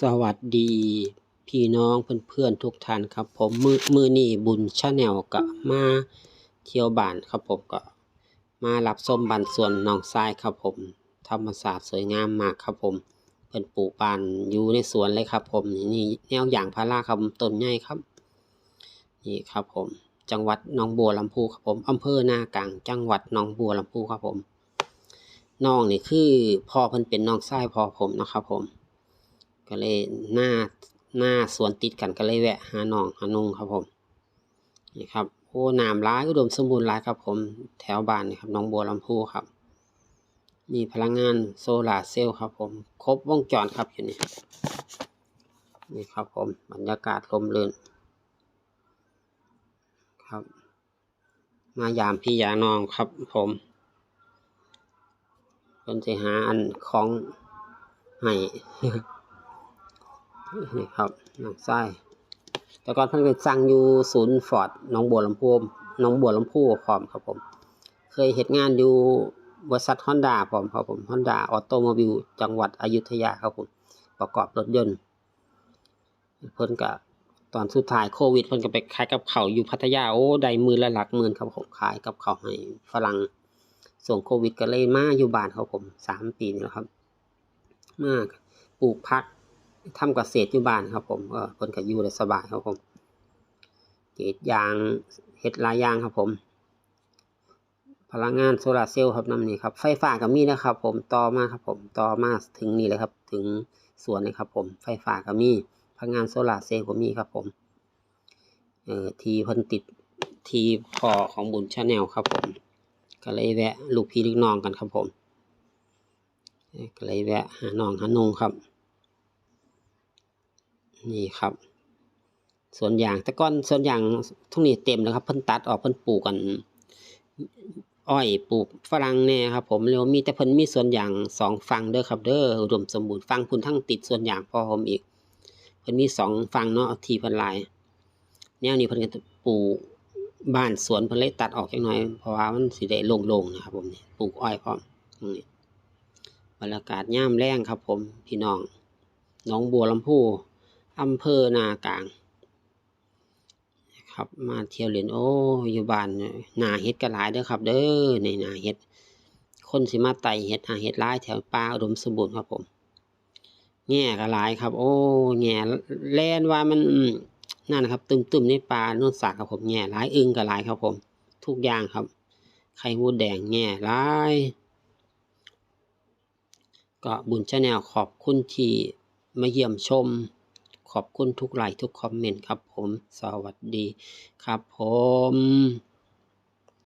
สวัสดี พี่น้องเพื่อนๆทุกท่านครับ ผมมือมือนี่บุญชาแนลก็มาเที่ยวบ้านครับผมก็ มารับส้มบ้านสวนหนองทรายครับผม ธรรมศาสตร์สวยงามมากครับผมเพิ่นปลูกบ้านอยู่ในสวนเลยครับ ผมนี่แนวอย่างพาราครับต้นใหญ่ครับ นี่ครับผม จังหวัดหนองบัวลำพูครับผมอำเภอหน้ากลาง จังหวัดหนองบัวลำพูครับผมน้องนี่คือพ่อเพิ่นเป็นน้องชายพ่อผมนะครับผม ก็เลยหน้าหน้าสวนติดกันก็เลยแวะ หาน้องหานุ่งครับผมนี่ครับโอ้น้ำร้ายอุดมสมบูรณ์ร้ายครับผมแถวบ้านนี่ครับหน้องบัวลำพูครับมีพลังงานโซลาร์เซลล์ครับผมครบวงจรครับอยู่นี่นี่ครับผมบรรยากาศลมรื่นครับ มายามพี่ยานองครับผมเพิ่นสิหาอันของให้ นี่ครับน้องไส้แต่ก่อนเพิ่นไปสั่งอยู่ศูนย์ฟอร์ดหน้องบัวลำพูหน้องบัวลำพูพร้อมครับผม เคยเฮ็ดงานอยู่บริษัท Honda พร้อมครับผม Honda Automobile จังหวัดอยุธยาครับผมประกอบรถยนต์เพิ่นก็ตอนสุดท้ายโควิดเพิ่นก็ไปขายกับเขาอยู่พัทยาโอ้ได้มือละหลักหมื่นครับผมขายกับเขาให้ฝรั่งส่งโควิดก็เลยมาอยู่บ้านครับผมสามปีนี่แหละครับ มากปลูกผัก ทำเกษตรอยู่บ้านครับผมเออเพิ่นก็อยู่ได้สบายครับผมเกรีดยางเฮ็ดลายยางครับผม พลังงานโซลาร์เซลล์ครับนำนี่ครับ ไฟฟ้าก็มีนะครับ ผมต่อมาครับผมต่อมาถึงนี่เลยครับ ถึงสวนเลยครับ ผม ไฟฟ้าก็มีพลังงานโซลาร์เซลล์ก็มีครับ ผมเอ่อทีพิ่นติดทีพอของบุญชาแนลครับผม ก็เลยแวะลูกพี่ลูกน้องกันครับผมก็เลยแวะหาน้องหานุงครับ นี่ครับ ส่วนอย่างต่ก่อนส่วนอย่างทุ่งนี้เต็มแล้วครับเพิ่นตัดออกเพิ่นปลูกกัน อ้อยปลูกฝรั่งแน่ครับ ผมแล้วมีแต่เพิ่นมีส่วนอย่างสองฝั่งเด้อครับ เด้ออุดมสมบูรณ์ฝั่งพุ่นทั้งติดส่วนอย่างพอผมอีกเพิ่นมีสองฝั่งเนาะทีเพิ่นลายแนวนี้เพิ่นก็ปลูกบ้านสวนเพิ่นเลยตัดออกจักหน่อยเพราะว่ามันสิได้โล่งๆนะครับผมนี่ปลูกอ้อยพร้อมตรงนี้บรรยากาศย่ามแรงครับ ผมพี่น้องหนองบัวลำพู อำเภอนากลางครับมาเที่ยวเล่นโอ้อยู่บ้านนาเฮ็ดก็หลายเด้อครับ เด้อในนาเฮ็ด คนสิมาไต่เฮ็ดหาเฮ็ดหลายแถวป่าอุดมสมบูรณ์ครับผมแง่ก็หลายครับ โอ้แง่แลนว่ามันนั่นครับ ตึมๆในป่าโน่นสากครับผมแง่หลายอึงก็หลายครับผม ทุกอย่างครับไข่มูดแดงแง่หลายก็บุญชาแนลขอบคุณที่มาเยี่ยมชม ขอบคุณทุกไลค์ทุกคอมเมนต์ครับผม สวัสดีครับผม